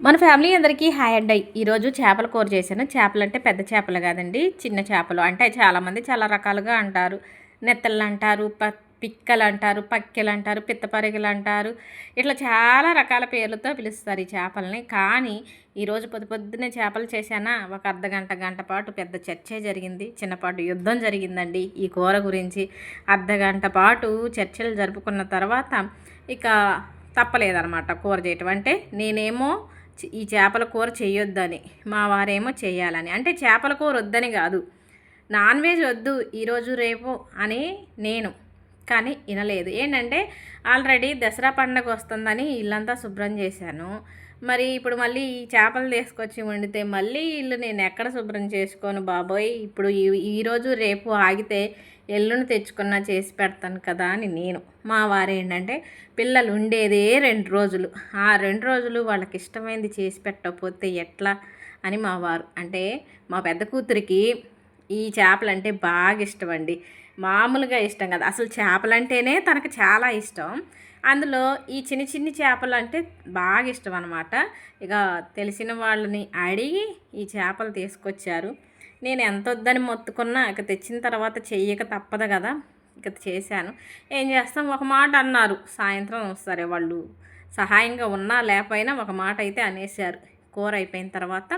మన ఫ్యామిలీ అందరికీ hi and. అయ్యి ఈరోజు చేపల కూర చేశాను. చేపలు అంటే పెద్ద చేపలు కాదండి చిన్న చేపలు. అంటే చాలామంది చాలా రకాలుగా అంటారు. నెత్తళ్ళు అంటారు ప పిక్కలు అంటారు పక్కెలు అంటారు పిత్తపరిగలు అంటారు ఇట్లా చాలా రకాల పేర్లతో పిలుస్తారు ఈ చేపల్ని. కానీ ఈరోజు పొద్దు పొద్దున్నే చేపలు చేశానా? ఒక అర్ధ గంట గంట పాటు పెద్ద చర్చే జరిగింది. చిన్నపాటు యుద్ధం జరిగిందండి ఈ కూర గురించి. అర్ధ గంట పాటు చర్చలు జరుపుకున్న తర్వాత ఇక తప్పలేదన్నమాట కూర చేయటం. అంటే నేనేమో ఈ చేపల కూర చేయొద్దని మా వారేమో చేయాలని అంటే చేపల కూర వద్దని కాదు. నాన్ వెజ్ వద్దు ఈరోజు రేపు అని నేను. కానీ వినలేదు. ఏంటంటే ఆల్రెడీ దసరా పండగ వస్తుందని ఇల్లంతా శుభ్రం చేశాను. మరి ఇప్పుడు మళ్ళీ ఈ చేపలు తీసుకొచ్చి వండితే మళ్ళీ ఇల్లు నేను ఎక్కడ శుభ్రం చేసుకోను బాబోయ్. ఇప్పుడు ఈ ఈరోజు రేపు ఆగితే ఎల్లుని తెచ్చుకున్నా చేసి పెడతాను కదా అని నేను. మా వారు ఏంటంటే పిల్లలు ఉండేదే రెండు రోజులు. ఆ రెండు రోజులు వాళ్ళకి ఇష్టమైంది చేసి పెట్టకపోతే ఎట్లా అని మా వారు. అంటే మా పెద్ద కూతురికి ఈ చేపలు అంటే బాగా ఇష్టం అండి. మామూలుగా ఇష్టం కదా. అసలు చేపలంటేనే తనకు చాలా ఇష్టం. అందులో ఈ చిన్న చిన్ని చేపలు అంటే బాగా ఇష్టం అనమాట ఇక తెలిసిన వాళ్ళని అడిగి ఈ చేపలు తీసుకొచ్చారు. నేను ఎంత వద్దని మొత్తుకున్నా ఇక తెచ్చిన తర్వాత చెయ్యక తప్పదు కదా. ఇక చేశాను. ఏం చేస్తాం? ఒక మాట అన్నారు. సాయంత్రం సరే వాళ్ళు సహాయంగా ఉన్నా లేకపోయినా ఒక మాట అయితే అనేసారు కూర అయిపోయిన తర్వాత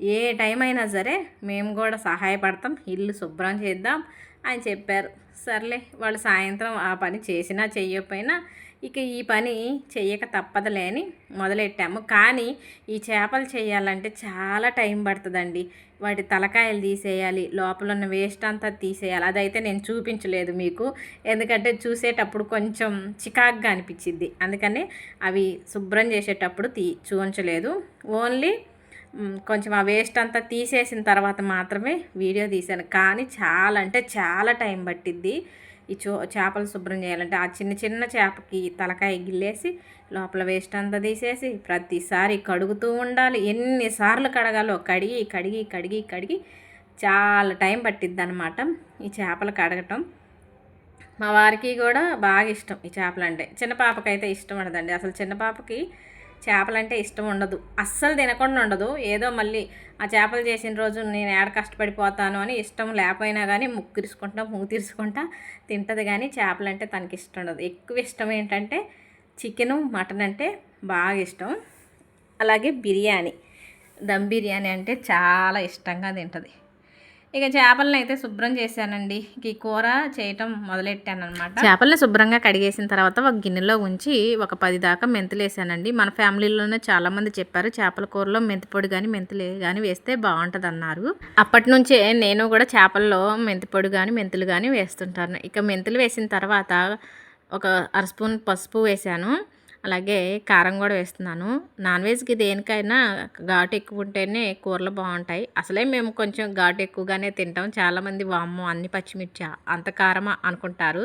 ఏ టైం అయినా సరే మేము కూడా సహాయపడతాం. ఇల్లు శుభ్రం చేద్దాం అని చెప్పారు. సర్లే వాళ్ళు సాయంత్రం ఆ పని చేసినా చెయ్యకపోయినా ఇక ఈ పని చెయ్యక తప్పదులే అని మొదలెట్టాము. కానీ ఈ చేపలు చేయాలంటే చాలా టైం పడుతుందండి. వాటి తలకాయలు తీసేయాలి లోపల ఉన్న వేస్ట్ అంతా తీసేయాలి. అదైతే నేను చూపించలేదు మీకు. ఎందుకంటే చూసేటప్పుడు కొంచెం చికాగ్గా అనిపించింది అందుకని అవి శుభ్రం చేసేటప్పుడు తీ చూపించలేదు ఓన్లీ కొంచెం ఆ వేస్ట్ అంతా తీసేసిన తర్వాత మాత్రమే వీడియో తీశాను. కానీ చాలా అంటే చాలా టైం పట్టిద్ది. ఈ చో చేపలు శుభ్రం చేయాలంటే ఆ చిన్న చిన్న చేపకి తలకాయ గిల్లేసి లోపల వేస్ట్ అంతా తీసేసి ప్రతిసారి కడుగుతూ ఉండాలి. ఎన్నిసార్లు కడగాలో కడిగి కడిగి కడిగి కడిగి చాలా టైం పట్టిద్ది అనమాట ఈ చేపలు కడగటం. మా వారికి కూడా బాగా ఇష్టం ఈ చేపలు అంటే చిన్న పాపకైతే ఇష్టం ఉండదండి. అసలు చిన్న పాపకి చేపలంటే ఇష్టం ఉండదు. అస్సలు తినకుండా ఉండదు. ఏదో మళ్ళీ ఆ చేపలు చేసిన రోజు నేను ఏడ కష్టపడిపోతాను అని ఇష్టం లేకపోయినా కానీ ముక్కు తీర్చుకుంటా ముగ్గు తీర్చుకుంటా తింటుంది కానీ చేపలు అంటే తనకి ఇష్టం ఉండదు. ఎక్కువ ఇష్టం ఏంటంటే చికెను మటన్ అంటే బాగా ఇష్టం. అలాగే బిర్యానీ. దమ్ బిర్యానీ అంటే చాలా ఇష్టంగా తింటుంది. ఇక చేపలను అయితే శుభ్రం చేశానండి. ఈ కూర చేయటం మొదలెట్టాను అనమాట చేపలను శుభ్రంగా కడిగేసిన తర్వాత ఒక గిన్నెలో ఉంచి ఒక పది దాకా మెంతులు వేసానండి మన ఫ్యామిలీలోనే చాలామంది చెప్పారు చేపల కూరలో మెంతిపొడి కానీ మెంతులు కానీ వేస్తే బాగుంటుంది అన్నారు అప్పటి నుంచే నేను కూడా చేపల్లో మెంతిపొడి కానీ మెంతులు కానీ వేస్తుంటాను. ఇక మెంతులు వేసిన తర్వాత ఒక అర స్పూన్ పసుపు వేసాను అలాగే కారం కూడా వేస్తున్నాను. నాన్ వెజ్కి దేనికైనా ఘాటు ఎక్కువ ఉంటేనే కూరలు బాగుంటాయి. అసలే మేము కొంచెం ఘాటు ఎక్కువగానే తింటాం. చాలామంది వామ్మో అన్ని పచ్చిమిర్చి అంత కారమా అనుకుంటారు.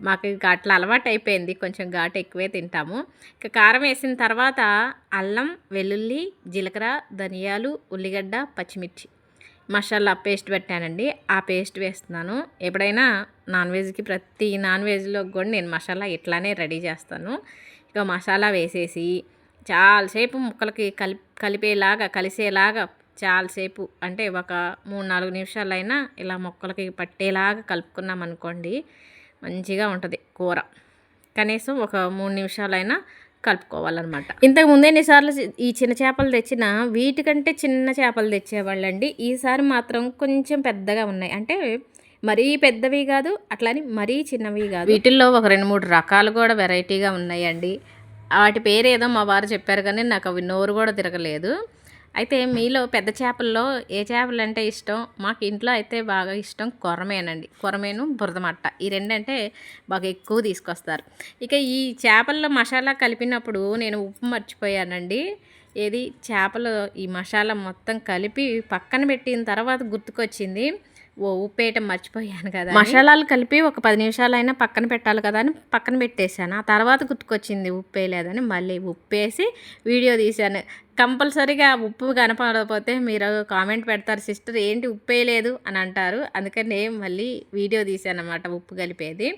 మాకు ఘాట్లో అట్లా అలవాటు అయిపోయింది. కొంచెం ఘాటు ఎక్కువే తింటాము. ఇక కారం వేసిన తర్వాత అల్లం వెల్లుల్లి జీలకర్ర ధనియాలు ఉల్లిగడ్డ పచ్చిమిర్చి. మసాలా పేస్ట్ పెట్టానండి. ఆ పేస్ట్ వేస్తున్నాను. ఎప్పుడైనా నాన్ వెజ్కి ప్రతి నాన్ వెజ్లో కూడా నేను మసాలా ఇట్లానే రెడీ చేస్తాను. ఇక మసాలా వేసేసి చాలాసేపు ముక్కలకి కలిపి కలిపేలాగా కలిసేలాగా చాలాసేపు అంటే ఒక మూడు నాలుగు నిమిషాలైనా ఇలా మొక్కలకి పట్టేలాగా కలుపుకున్నాం అనుకోండి మంచిగా ఉంటుంది కూర. కనీసం ఒక మూడు నిమిషాలైనా కలుపుకోవాలన్నమాట. ఇంతకు ముందు ఎన్నిసార్లు ఈ చిన్న చేపలు తెచ్చిన వీటికంటే చిన్న చేపలు తెచ్చేవాళ్ళండి. ఈసారి మాత్రం కొంచెం పెద్దగా ఉన్నాయి. అంటే మరీ పెద్దవి కాదు అట్లని మరీ చిన్నవి కాదు. వీటిల్లో ఒక రెండు మూడు రకాలు కూడా వెరైటీగా ఉన్నాయండి. వాటి పేరు ఏదో మా వారు చెప్పారు కానీ నాకు అవి నోరు కూడా తిరగలేదు. అయితే మీలో పెద్ద చేపల్లో ఏ చేపలు అంటే ఇష్టం? మాకు ఇంట్లో అయితే బాగా ఇష్టం కొరమేనండి. కొరమేను బురదమట్ట ఈ రెండంటే బాగా ఎక్కువ తీసుకొస్తారు. ఇక ఈ చేపల్లో మసాలా కలిపినప్పుడు నేను ఉప్పు మర్చిపోయానండి. ఏది? చేపలు ఈ మసాలా మొత్తం కలిపి పక్కన పెట్టిన తర్వాత గుర్తుకొచ్చింది. ఓ ఉప్పు వేయటం మర్చిపోయాను కదా మసాలాలు కలిపి ఒక పది నిమిషాలైనా పక్కన పెట్టాలి కదా అని పక్కన పెట్టేశాను. ఆ తర్వాత గుర్తుకొచ్చింది ఉప్పు వేయలేదని మళ్ళీ ఉప్పేసి వీడియో తీశాను. కంపల్సరీగా ఉప్పు కనపడకపోతే మీరు కామెంట్ పెడతారు సిస్టర్ ఏంటి ఉప్పు వేయలేదు అని అంటారు. అందుకని నేను మళ్ళీ వీడియో తీశాను అనమాట ఉప్పు కలిపేది.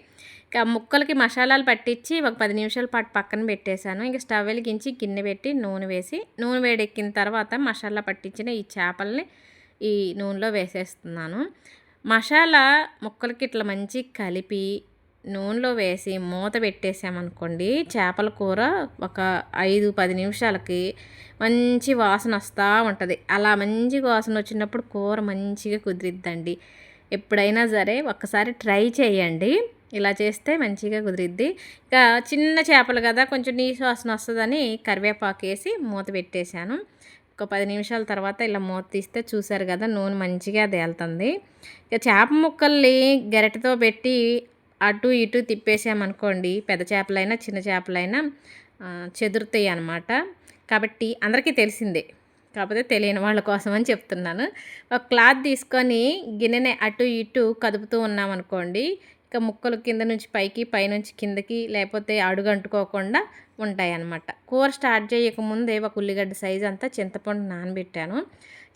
ఇంకా ముక్కలకి మసాలాలు పట్టించి ఒక పది నిమిషాల పాటు పక్కన పెట్టేశాను. ఇంకా స్టవ్ వెలిగించి గిన్నె పెట్టి నూనె వేసి నూనె వేడెక్కిన తర్వాత మసాలా పట్టించిన ఈ చేపల్ని ఈ నూనెలో వేసేస్తున్నాను. మసాలా ముక్కలకి ఇట్లా మంచి కలిపి నూనెలో వేసి మూత పెట్టేసామనుకోండి చేపల కూర ఒక ఐదు పది నిమిషాలకి మంచి వాసన వస్తూ ఉంటుంది. అలా మంచి వాసన వచ్చినప్పుడు కూర మంచిగా కుదిరిద్దండి. ఎప్పుడైనా సరే ఒక్కసారి ట్రై చేయండి. ఇలా చేస్తే మంచిగా కుదిరిద్ది. ఇక చిన్న చేపలు కదా కొంచెం నీసు వాసన వస్తుందని కరివేపాకు వేసి మూత పెట్టేశాను. ఒక పది నిమిషాల తర్వాత ఇలా మూత తీస్తే చూసారు కదా నూనె మంచిగా తేలుతుంది ఇక చేప ముక్కల్ని గరిటతో పెట్టి అటు ఇటు తిప్పేసామనుకోండి పెద్ద చేపలైనా చిన్న చేపలైనా చెదురుతాయి అన్నమాట. కాబట్టి అందరికీ తెలిసిందే కాకపోతే తెలియని వాళ్ళ కోసం అని చెప్తున్నాను. ఒక క్లాత్ తీసుకొని గిన్నెని అటు ఇటు కదుపుతూ ఉన్నామనుకోండి ఇక ముక్కలు కింద నుంచి పైకి పైనుంచి కిందకి లేకపోతే అడుగు అంటుకోకుండా ఉంటాయి అన్నమాట కూర స్టార్ట్ చేయకముందే ఒక ఉల్లిగడ్డ సైజ్ అంతా చింతపండు నానబెట్టాను.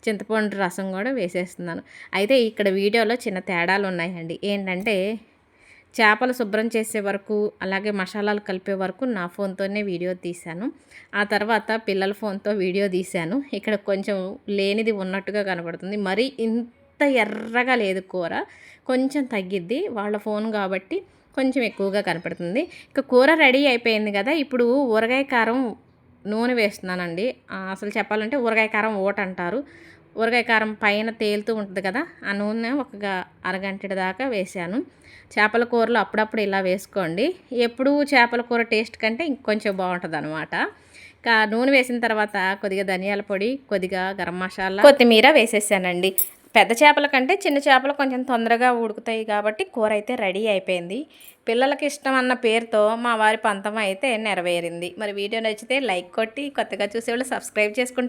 చింతపండు రసం కూడా వేసేస్తున్నాను. అయితే ఇక్కడ వీడియోలో చిన్న తేడాలు ఉన్నాయండి. ఏంటంటే చేపలు శుభ్రం చేసే వరకు అలాగే మసాలాలు కలిపే వరకు నా ఫోన్తోనే వీడియో తీశాను. ఆ తర్వాత పిల్లల ఫోన్తో వీడియో తీశాను. ఇక్కడ కొంచెం లేనిది ఉన్నట్టుగా కనబడుతుంది. మరి ఇంత ఎర్రగా లేదు కూర. కొంచెం తగ్గిద్ది. వాళ్ళ ఫోన్ కాబట్టి కొంచెం ఎక్కువగా కనపడుతుంది. ఇక కూర రెడీ అయిపోయింది కదా. ఇప్పుడు ఊరగాయ కారం నూనె వేస్తున్నానండి. అసలు చెప్పాలంటే ఊరగాయ కారం ఓట అంటారు. ఊరగాయ కారం పైన తేలుతూ ఉంటుంది కదా. ఆ నూనె ఒక అరగంట దాకా వేసాను చేపల కూరలో అప్పుడప్పుడు ఇలా వేసుకోండి. ఎప్పుడూ చేపల కూర టేస్ట్ కంటే ఇంకొంచెం బాగుంటుంది అనమాట ఇంకా నూనె వేసిన తర్వాత కొద్దిగా ధనియాల పొడి కొద్దిగా గరం మసాలా కొత్తిమీర వేసేసానండి. పెద్ద చేపల కంటే చిన్న చేపలు కొంచెం తొందరగా ఉడుకుతాయి కాబట్టి కూర అయితే రెడీ అయిపోయింది. పిల్లలకి ఇష్టం అన్న పేరుతో మా వారి పంతం అయితే నెరవేరింది. మరి వీడియో నచ్చితే లైక్ కొట్టి కొత్తగా చూసేవాళ్ళు సబ్స్క్రైబ్ చేసుకుంటారు